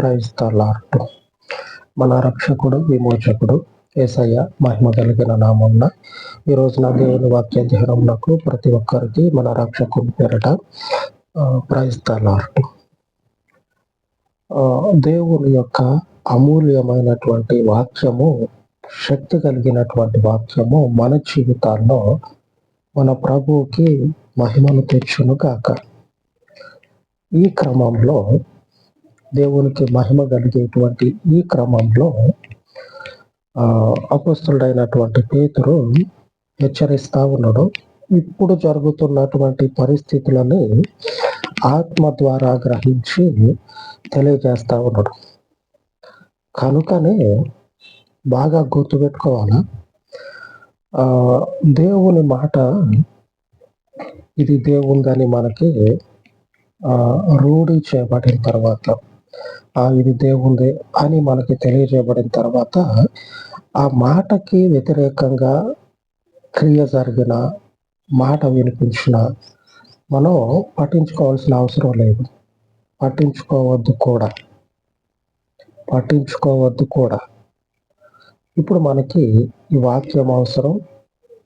ప్రైస్తలార్ట్ మన రక్షకుడు విమోచకుడు ఏసయ్య మహిమ కలిగిన నామమున ఈ రోజున దేవుని వాక్య ధ్యానమునకు ప్రతి ఒక్కరికి మన రక్షకుని పేరట ప్రైస్తలార్ట్ దేవుని యొక్క అమూల్యమైనటువంటి వాక్యము శక్తి కలిగినటువంటి వాక్యము మన జీవితాల్లో మన ప్రభువుకి మహిమను తెచ్చును కాక ఈ క్రమంలో దేవునికి మహిమ కలిగేటువంటి ఈ క్రమంలో అపస్తుడైనటువంటి పేతురు హెచ్చరిస్తా ఉన్నాడు. ఇప్పుడు జరుగుతున్నటువంటి పరిస్థితులని ఆత్మ ద్వారా గ్రహించి తెలియజేస్తా ఉన్నాడు. కనుకనే బాగా గుర్తుపెట్టుకోవాలా? దేవుని మాట ఇది దేవుందని మనకి రూఢి చేయబడిన తర్వాత ఇది దేవుంది అని మనకి తెలియజేయబడిన తర్వాత ఆ మాటకి వ్యతిరేకంగా క్రియ జరిగిన మాట వినిపించిన మనం పట్టించుకోవాల్సిన అవసరం లేదు. పట్టించుకోవద్దు కూడా. పట్టించుకోవద్దు కూడా. ఇప్పుడు మనకి ఈ వాక్యం అవసరం.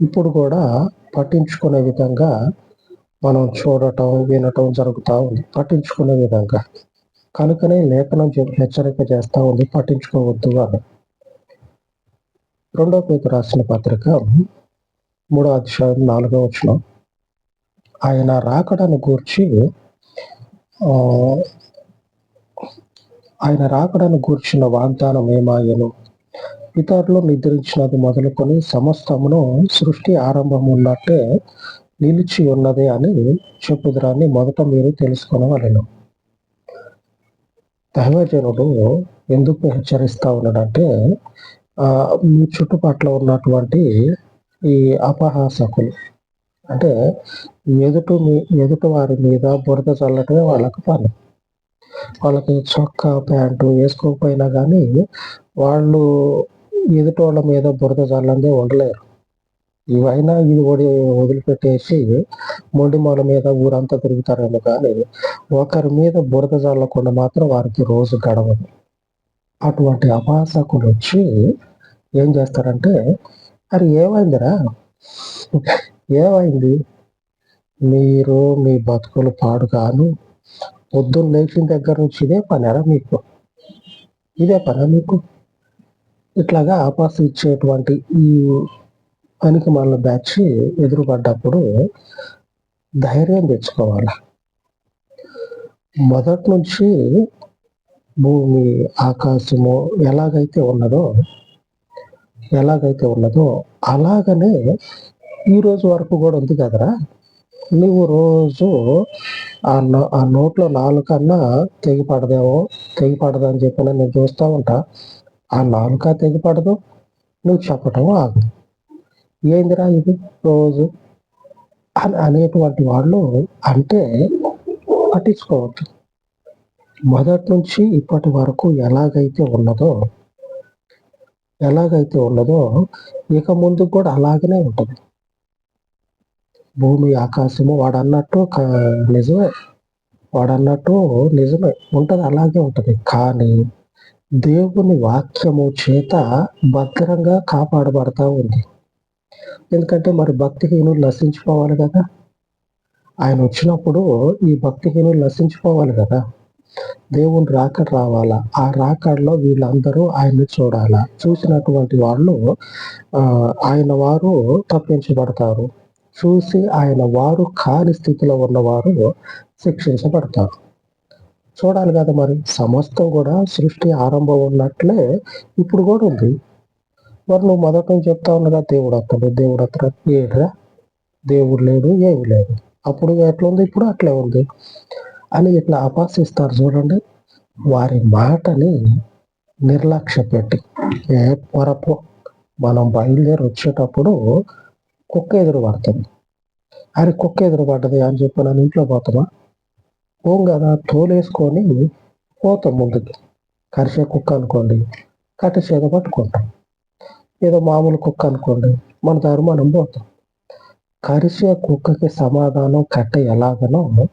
ఇప్పుడు కూడా పట్టించుకునే విధంగా మనం చూడటం వినటం జరుగుతూ ఉంది. పట్టించుకునే విధంగా. కనుకనే లేఖనం హెచ్చరిక చేస్తూ ఉంది పట్టించుకోవద్దు అని. రెండో పేరు రాసిన పత్రిక మూడో అధ్యాయం నాలుగో వచ్చిన ఆయన రాకడాన్ని గూర్చి ఆయన రాకడాన్ని గూర్చిన వాగ్దానం ఏమాయను? ఇతరులు నిద్రించినది మొదలుకొని సమస్తమును సృష్టి ఆరంభం ఉన్నట్టే నిలిచి ఉన్నది అని చెప్పుదరాన్ని మొదట మీరు తెలుసుకొనవలను. దైవజనుడు ఎందుకు హెచ్చరిస్తూ ఉన్నాడంటే మీ చుట్టుపట్ల ఉన్నటువంటి ఈ అపహాసకులు. అంటే ఎదుటి మీ ఎదుటి వారి మీద బురద చల్లటమే వాళ్ళకి పని. వాళ్ళకి చొక్కా ప్యాంటు వేసుకోకపోయినా కానీ వాళ్ళు ఎదుటి వాళ్ళ మీద బురద చల్లందే ఉండలేరు. ఇవైనా ఇది ఒడి వదిలిపెట్టేసి మొండిమాల మీద ఊరంతా తిరుగుతారేమో కానీ ఒకరి మీద బురద జల్లకుండా మాత్రం వారికి రోజు గడవదు. అటువంటి అపాసకులు వచ్చి ఏం చేస్తారంటే అది ఏమైందిరా? ఏమైంది? మీరు మీ బతుకులు పాడు కాను. పొద్దున్న లేచిన దగ్గర నుంచి ఇదే పనేరా మీకు? ఇదే పనా మీకు? ఇట్లాగా ఆపాస ఇచ్చేటువంటి ఈ పనికి మళ్ళీ బ్యాచ్ ఎదురుపడ్డప్పుడు ధైర్యం తెచ్చుకోవాలి. మొదటి నుంచి భూమి ఆకాశము ఎలాగైతే ఉన్నదో ఎలాగైతే ఉన్నదో అలాగనే ఈ రోజు వరకు కూడా ఉంది కదరా. నువ్వు రోజు ఆ ఆ నోట్లో నాలుకన్నా తెగి పడదేమో తెగి పడదని చెప్పిన నేను చూస్తూ ఉంటా. ఆ నాలుక తెగి పడదు నువ్వు చెప్పటం ఆగు. ఏందిరా ఇది? రోజు అని అనేటువంటి వాళ్ళు అంటే పట్టించుకోవద్దు. మొదటి నుంచి ఇప్పటి వరకు ఎలాగైతే ఉన్నదో ఎలాగైతే ఉన్నదో ఇక ముందు కూడా అలాగనే ఉంటుంది. భూమి ఆకాశము వాడు అన్నట్టు నిజమే. వాడు అన్నట్టు నిజమే. ఉంటుంది అలాగే ఉంటుంది. కానీ దేవుని వాక్యము చేత భద్రంగా కాపాడబడతా ఉంది. ఎందుకంటే మరి భక్తిహీనులు నశించిపోవాలి కదా. ఆయన వచ్చినప్పుడు ఈ భక్తిహీనులు నశించిపోవాలి కదా. దేవుని రాకడ రావాలా? ఆ రాకడలో వీళ్ళందరూ ఆయన్ని చూడాలా? చూసినటువంటి వాళ్ళు ఆయన వారు తప్పించబడతారు. చూసి ఆయన వారు కాని స్థితిలో ఉన్నవారు శిక్షించబడతారు. చూడాలి కదా మరి. సమస్తం కూడా సృష్టి ఆరంభం ఉన్నట్లే ఇప్పుడు కూడా ఉంది. మరి నువ్వు మొదట చెప్తా ఉండగా దేవుడు అతడు దేవుడు అతడు ఏడ్రా దేవుడు లేడు ఏమి లేదు. అప్పుడు ఎట్లా ఉంది? ఇప్పుడు అట్లే ఉంది. అని ఇట్లా అపాసిస్తారు చూడండి. వారి మాటని నిర్లక్ష్య పెట్టి ఏ పొరపు మనం బయలుదేరి వచ్చేటప్పుడు కుక్క ఎదురు పడుతుంది. అది కుక్క ఎదురు పడ్డది అని చెప్పి నన్ను ఇంట్లో పోతామా పోం కదా తోలేసుకొని పోతాం ముందుకి. కరిసే కుక్క అనుకోండి కట్టి పట్టుకుంటాం. ఏదో మామూలు కుక్క అనుకోండి మన దారి మనం పోతాం. కరిసే కుక్కకి సమాధానం కట్ట ఎలాగనో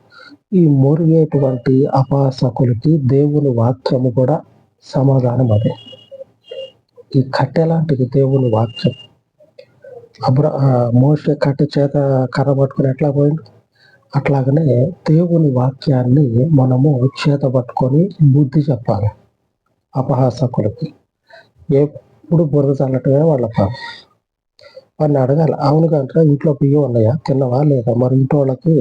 ఈ మురిగేటువంటి అపాసకులకి దేవుని వాక్యము కూడా సమాధానం అదే. ఈ కట్టె లాంటిది దేవుని వాక్యం. అబ్ర మోసే కట్టె చేత కర్ర పట్టుకుని ఎట్లా పోయింది? అట్లాగనే దేవుని వాక్యాన్ని మనము చేత పట్టుకొని బుద్ధి చెప్పాలి అపహాసకులకి. ఏ ఎప్పుడు బురద చల్లటమే వాళ్ళ పని వాడిని అడగాలి అవును కనుక ఇంట్లో బియ్యం ఉన్నాయా? తిన్నవా లేదా? మరి ఇంట్లో వాళ్ళకి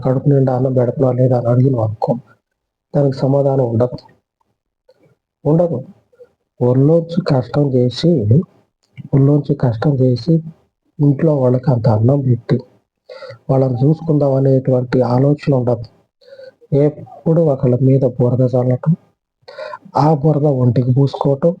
కడుపు నిండా అన్నం పెడుతున్నావా లేదా అని అడిగిన అనుకో దానికి సమాధానం ఉండదు. ఉండదు. ఒళ్ళోంచి కష్టం చేసి ఒళ్ళోంచి కష్టం చేసి ఇంట్లో వాళ్ళకి అంత అన్నం పెట్టి వాళ్ళని చూసుకుందాం అనేటువంటి ఆలోచన ఉండదు. ఎప్పుడు ఒకళ్ళ మీద బురద చల్లటం ఆ బురద ఒంటికి పూసుకోవటం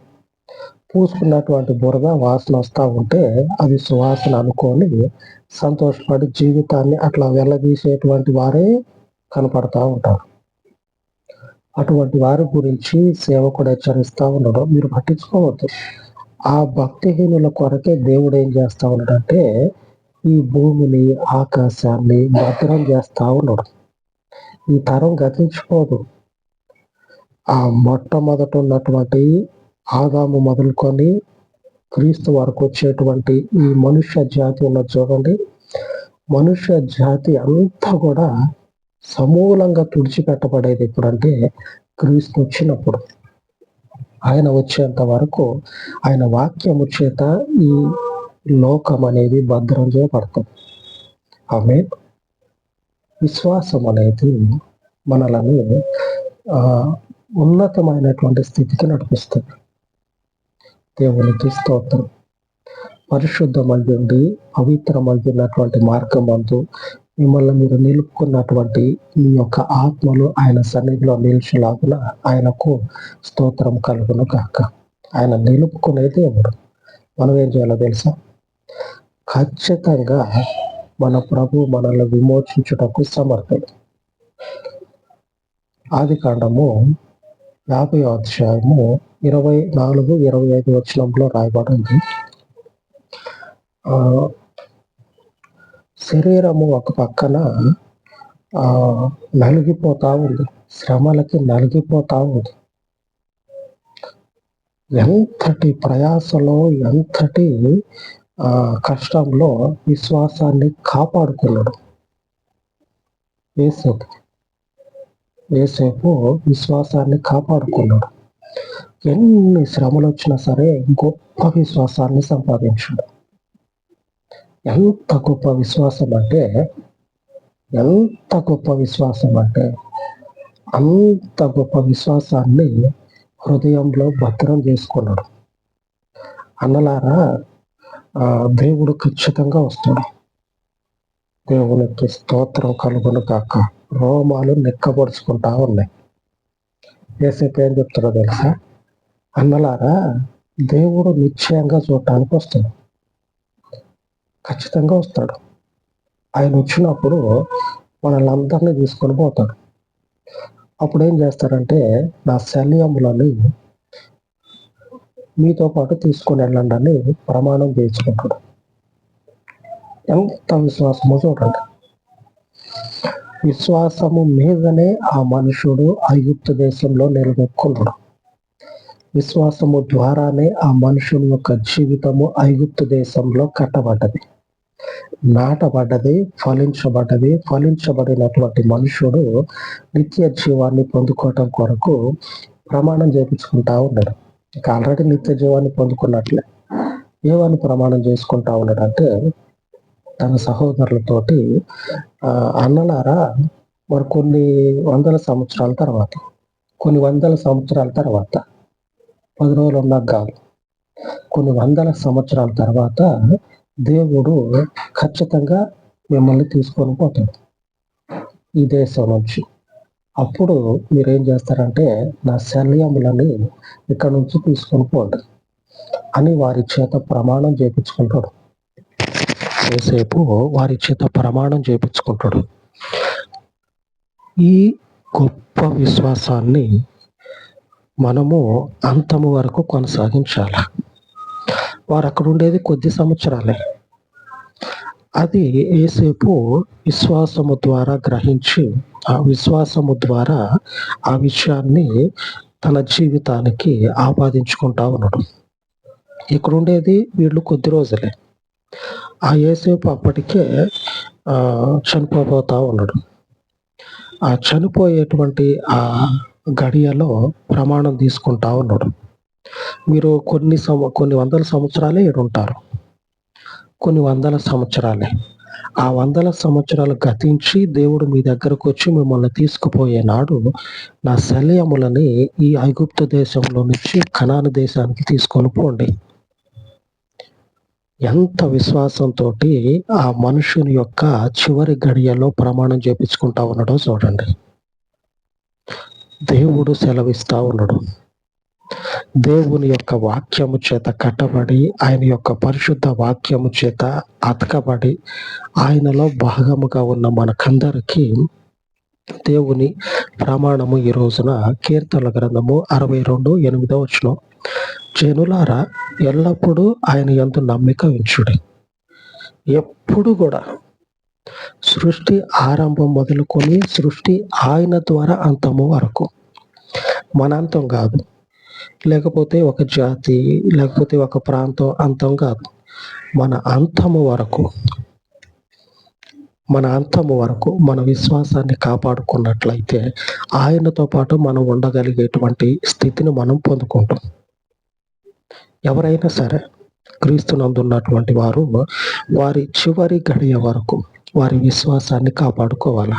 పూసుకున్నటువంటి బురద వాసన వస్తూ ఉంటే అది సువాసన అనుకొని సంతోషపడి జీవితాన్ని అట్లా వెళ్ళదీసేటువంటి వారే కనపడతా ఉంటారు. అటువంటి వారి గురించి సేవకుడు హెచ్చరిస్తూ ఉన్నాడు. మీరు పట్టించుకోవద్దు. ఆ భక్తిహీనుల కొరకే దేవుడు ఏం చేస్తా ఉన్నాడంటే ఈ భూమిని ఆకాశాన్ని భద్రం చేస్తూ ఉన్నాడు. ఈ తరం గతించిపోదు. ఆ మొట్టమొదట ఉన్నటువంటి ఆదాము మొదలుకొని క్రీస్తు వరకు వచ్చేటువంటి ఈ మనుష్య జాతి ఉన్న చూడండి. మనుష్య జాతి అంతా కూడా సమూలంగా తుడిచిపెట్టబడేది ఎప్పుడంటే క్రీస్తు వచ్చినప్పుడు. ఆయన వచ్చేంత వరకు ఆయన వాక్యము చేత ఈ లోకం అనేది భద్రం చేయబడుతుంది ఆమె విశ్వాసం అనేది మనలని ఉన్నతమైనటువంటి స్థితికి నడిపిస్తుంది. దేవునికి స్తోత్రం. పరిశుద్ధమయ్యుండి పవిత్రమయ్యున్నటువంటి మార్గం అందు మిమ్మల్ని మీరు నిలుపుకున్నటువంటి మీ యొక్క ఆత్మలు ఆయన సన్నిధిలో నిలిచేలాగున ఆయనకు స్తోత్రం కలుగును కాక ఆయన నిలుపుకునే దేవుడు. మనం ఏం చేయాలో తెలుసా? ఖచ్చితంగా మన ప్రభు మనల్ని విమోచించుటకు సమర్థుడు. ఆది కాండము యాభై అధ్యాయము ఇరవై నాలుగు ఇరవై ఐదు వచనంలో రాయబడింది. శరీరము ఒక పక్కన నలిగిపోతా ఉంది. శ్రమలకి నలిగిపోతా ఉంది. ఎంతటి ప్రయాసలో ఎంతటి కష్టంలో విశ్వాసాన్ని కాపాడుకున్నాడు. వేసేది ఏసేపు విశ్వాసాన్ని కాపాడుకున్నాడు. ఎన్ని శ్రమలు వచ్చినా సరే గొప్ప విశ్వాసాన్ని సంపాదించాడు. ఎంత గొప్ప విశ్వాసం అంటే ఎంత గొప్ప విశ్వాసం అంటే అంత గొప్ప విశ్వాసాన్ని హృదయంలో భద్రం చేసుకున్నాడు. అన్నలారా దేవుడు ఖచ్చితంగా వస్తాడు. దేవునికి స్తోత్రం కలుగును కాక రోమాలు నెక్కపరుచుకుంటా ఉన్నాయి. ఏసీపీ ఏం చెప్తాడో తెలుసా? అన్నలారా దేవుడు నిశ్చయంగా చూడటానికి వస్తాడు. ఖచ్చితంగా వస్తాడు. ఆయన వచ్చినప్పుడు మనల్ని తీసుకొని పోతాడు. అప్పుడు ఏం చేస్తారంటే నా శల్యములని మీతో పాటు తీసుకొని వెళ్ళండి అని ప్రమాణం చేయించుకుంటాడు. ఎంత విశ్వాసమో చూడండి విశ్వాసము మీదనే ఆ మనుషుడు ఐగుప్తు దేశంలో నిలబెట్టుకున్నాడు. విశ్వాసము ద్వారానే ఆ మనుషుని యొక్క జీవితము ఐగుప్తు దేశంలో కట్టబడ్డది. నాటబడ్డది ఫలించబడ్డది ఫలించబడినటువంటి మనుషుడు నిత్య జీవాన్ని పొందుకోవటం కొరకు ప్రమాణం చేపించుకుంటా ఉన్నాడు. ఇక ఆల్రెడీ నిత్య జీవాన్ని పొందుకున్నట్లే. ఏమని ప్రమాణం చేసుకుంటా ఉన్నాడంటే తన సహోదరులతోటి అన్నలారా మరి కొన్ని వందల సంవత్సరాల తర్వాత కొన్ని వందల సంవత్సరాల తర్వాత పది రోజులు ఉన్న కాదు కొన్ని వందల సంవత్సరాల తర్వాత దేవుడు ఖచ్చితంగా మిమ్మల్ని తీసుకొని పోతాడు. ఈ దేశం నుంచి. అప్పుడు మీరేం చేస్తారంటే నా శల్యములని ఇక్కడ నుంచి తీసుకొని పోండి అని వారి చేత ప్రమాణం చేపించుకుంటాడు. సేపు వారి చేత ప్రమాణం చేపించుకుంటాడు. ఈ గొప్ప విశ్వాసాన్ని మనము అంతము వరకు కొనసాగించాలి? వారు అక్కడ ఉండేది కొద్ది సంవత్సరాలే. అది ఏసేపు విశ్వాసము ద్వారా గ్రహించి ఆ విశ్వాసము ద్వారా ఆ విషయాన్ని తన జీవితానికి ఆపాదించుకుంటా ఉన్నాడు. ఇక్కడ ఉండేది వీళ్ళు కొద్ది రోజులే. ఆ ఏసేపు అప్పటికే చనిపోతా ఉన్నాడు. ఆ చనిపోయేటువంటి ఆ గడియలో ప్రమాణం తీసుకుంటా ఉన్నాడు. మీరు కొన్ని సంవ కొన్ని వందల సంవత్సరాలే ఉంటారు. కొన్ని వందల సంవత్సరాలే. ఆ వందల సంవత్సరాలు గతించి దేవుడు మీ దగ్గరకు వచ్చి మిమ్మల్ని తీసుకుపోయే నాడు నా శల్యములని ఈ ఐగుప్తు దేశంలో నుంచి కనాను దేశానికి తీసుకొని పోండి. ఎంత విశ్వాసంతో ఆ మనుషుని యొక్క చివరి గడియలో ప్రమాణం చేపించుకుంటా ఉన్నాడో చూడండి. దేవుడు సెలవిస్తా ఉన్నాడు. దేవుని యొక్క వాక్యము చేత కట్టబడి ఆయన యొక్క పరిశుద్ధ వాక్యము చేత అతకబడి ఆయనలో భాగముగా ఉన్న మనకందరికీ దేవుని ప్రమాణము ఈ రోజున కీర్తనల గ్రంథము అరవై రెండు ఎనిమిదో వచ్చిన జనులారా ఎల్లప్పుడూ ఆయన ఎంత నమ్మిక ఉంచుడి. ఎప్పుడు కూడా సృష్టి ఆరంభం మొదలుకొని సృష్టి ఆయన ద్వారా అంతము వరకు మన అంతం కాదు. లేకపోతే ఒక జాతి లేకపోతే ఒక ప్రాంతం అంతం కాదు. మన అంతము వరకు మన అంతము వరకు మన విశ్వాసాన్ని కాపాడుకున్నట్లయితే ఆయనతో పాటు మనం ఉండగలిగేటువంటి స్థితిని మనం పొందుకుంటాం. ఎవరైనా సరే క్రీస్తునందున్నటువంటి వారు వారి చివరి గడియ వరకు వారి విశ్వాసాన్ని కాపాడుకోవాలా?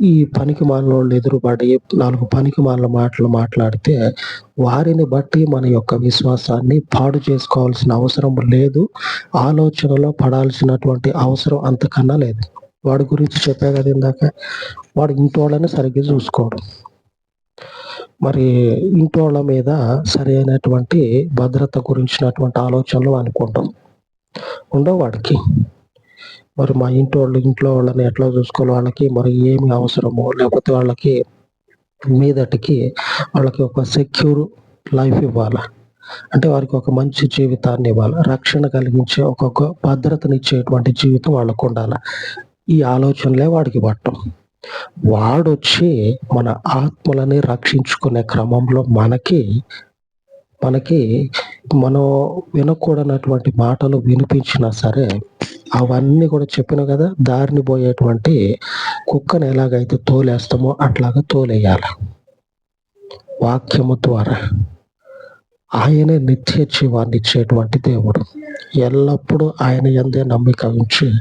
ఈ పనికి మాలలో ఎదురుబడి నాలుగు పనికి మాల మాటలు మాట్లాడితే వారిని బట్టి మన యొక్క విశ్వాసాన్ని పాడు చేసుకోవాల్సిన అవసరం లేదు. ఆలోచనలో పడాల్సినటువంటి అవసరం అంతకన్నా లేదు. వాడి గురించి చెప్పే కదా ఇందాక? వాడు ఇంటోళ్ళని సరిగ్గా చూసుకోవడం మరి ఇంటోళ్ళ మీద సరైనటువంటి భద్రత గురించినటువంటి ఆలోచనలు అనుకుంటాం. ఉండవు వాడికి. మరి మా ఇంటి వాళ్ళు ఇంట్లో వాళ్ళని ఎట్లా చూసుకోవాలి? వాళ్ళకి మరి ఏమి అవసరమో? లేకపోతే వాళ్ళకి మీదటికి వాళ్ళకి ఒక సెక్యూర్ లైఫ్ ఇవ్వాలి? అంటే వారికి ఒక మంచి జీవితాన్ని ఇవ్వాలి? రక్షణ కలిగించే ఒక భద్రతనిచ్చేటువంటి జీవితం వాళ్ళకు ఉండాలి? ఈ ఆలోచనలే వాడికి పట్టం. వాడొచ్చి మన ఆత్మలని రక్షించుకునే క్రమంలో మనకి మనకి మనం వినకూడనటువంటి మాటలు వినిపించినా సరే అవన్నీ కూడా చెప్పిన కదా దారిని పోయేటువంటి కుక్కను ఎలాగైతే తోలేస్తామో అట్లాగా తోలేయాలి. వాక్యము ద్వారా. ఆయనే నిత్య జీవాన్ని ఇచ్చేటువంటి దేవుడు. ఎల్లప్పుడూ ఆయన ఎందే నమ్మిక ఉంచి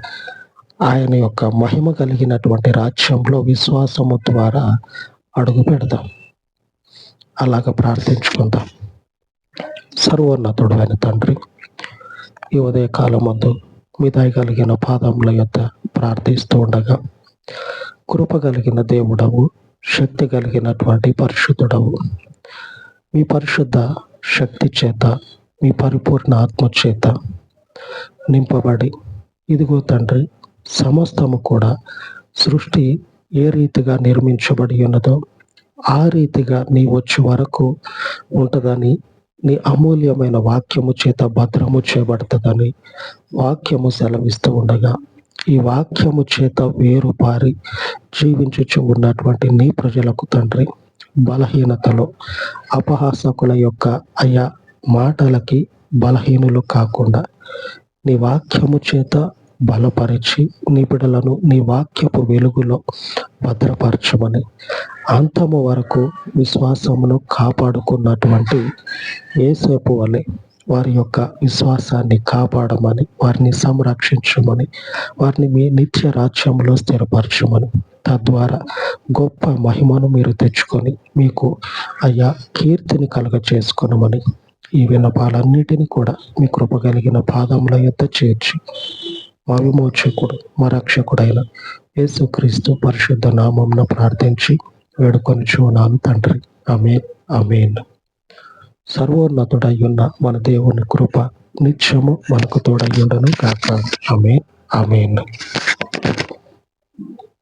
ఆయన యొక్క మహిమ కలిగినటువంటి రాజ్యంలో విశ్వాసము ద్వారా అడుగు పెడదాం. అలాగ ప్రార్థించుకుందాం. సర్వోన్నతుడు అయిన తండ్రి ఈ ఉదయకాలం ముందు మీ కలిగిన పాదముల యొక్క ప్రార్థిస్తూ ఉండగా కృప కలిగిన దేవుడవు శక్తి కలిగినటువంటి పరిశుద్ధుడవు. మీ పరిశుద్ధ శక్తి చేత మీ పరిపూర్ణ ఆత్మ చేత నింపబడి ఇదిగో తండ్రి సమస్తము కూడా సృష్టి ఏ రీతిగా నిర్మించబడి ఉన్నదో ఆ రీతిగా నీ వచ్చే వరకు ఉంటుందని నీ అమూల్యమైన వాక్యము చేత భద్రము చేయబడుతుందని వాక్యము సెలవిస్తూ ఉండగా ఈ వాక్యము చేత వేరు పారి జీవించుచు ఉన్నటువంటి నీ ప్రజలకు తండ్రి బలహీనతలో అపహాసకుల యొక్క అయా మాటలకి బలహీనులు కాకుండా నీ వాక్యము చేత బలపరిచి నీ బిడలను నీ వాక్యపు వెలుగులో భద్రపరచమని అంతము వరకు విశ్వాసమును కాపాడుకున్నటువంటి ఏసేపు వలె వారి యొక్క విశ్వాసాన్ని కాపాడమని వారిని సంరక్షించమని వారిని మీ నిత్య రాజ్యంలో స్థిరపరచమని తద్వారా గొప్ప మహిమను మీరు తెచ్చుకొని మీకు అయ్యా కీర్తిని కలుగ చేసుకునమని ఈ విన్నపాలన్నిటినీ కూడా మీ కృప కలిగిన పాదముల యొక్క చేర్చి మా మా రక్షకుడైన యేసుక్రీస్తు పరిశుద్ధ నామంను ప్రార్థించి వేడుకొని చూనాను తండ్రి. అమేన్ అమేన్ సర్వోన్నతుడయ్యున్న మన దేవుని కృప నిత్యము మనకు తోడయ్యుండను కాక అమేన్ అమేన్